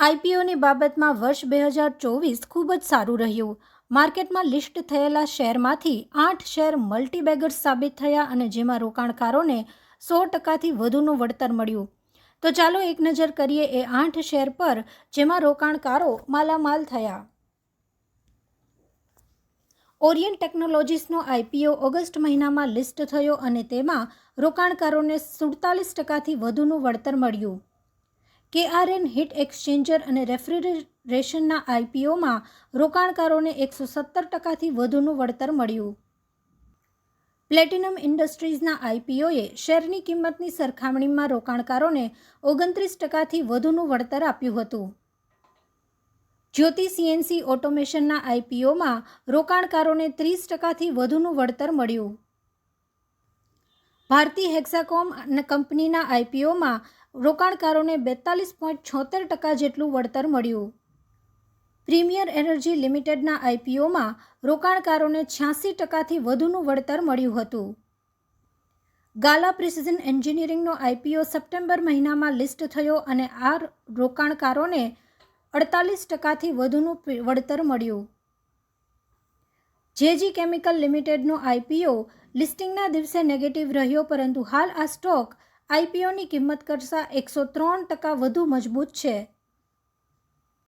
આઈપીઓની બાબતમાં વર્ષ બે હજાર ચોવીસ ખૂબ જ સારું રહ્યું. માર્કેટમાં લિસ્ટ થયેલા શેરમાંથી આઠ શેર મલ્ટીબેગર્સ સાબિત થયા અને જેમાં રોકાણકારોને સો ટકાથી વધુનું વળતર મળ્યું. તો ચાલો એક નજર કરીએ એ આઠ શેર પર જેમાં રોકાણકારો માલામાલ થયા. ઓરિયન્ટ ટેકનોલોજીસનો આઈપીઓ ઓગસ્ટ મહિનામાં લિસ્ટ થયો અને તેમાં રોકાણકારોને સુડતાલીસ ટકાથી વધુનું વળતર મળ્યું. કેઆરએન હીટ એક્સચેન્જર અને રેફ્રિજરેશનના આઈપીઓમાં રોકાણકારોને એકસો સત્તર ટકાથી વધુનું વળતર મળ્યું. પ્લેટિનમ ઇન્ડસ્ટ્રીઝના આઈપીઓએ શેરની કિંમતની સરખામણીમાં રોકાણકારોને ઓગણત્રીસ ટકાથી વધુનું વળતર આપ્યું હતું. જ્યોતિ સીએનસી ઓટોમેશનના આઈપીઓમાં રોકાણકારોને ત્રીસ ટકાથી વધુનું વળતર મળ્યું. ભારતી હેક્સાકોમ કંપનીના આઈપીઓમાં રોકાણકારોને બેતાલીસ પોઈન્ટ છોતેર ટકા જેટલું વળતર મળ્યું. પ્રીમિયર એનર્જી લિમિટેડના આઈપીઓમાં રોકાણકારોને છ્યાસી ટકાથી વધુનું વળતર મળ્યું હતું. ગાલા પ્રિસિઝન એન્જિનિયરિંગનો આઈપીઓ સપ્ટેમ્બર મહિનામાં લિસ્ટ થયો અને આ રોકાણકારોને અડતાલીસ ટકાથી વધુનું વળતર મળ્યું. જેજી કેમિકલ લિમિટેડનો આઈપીઓ લિસ્ટિંગના દિવસે નેગેટિવ રહ્યો, પરંતુ હાલ આ સ્ટોક આઈપીઓની કિંમત કરતાં એકસો ત્રણ ટકા વધુ મજબૂત છે.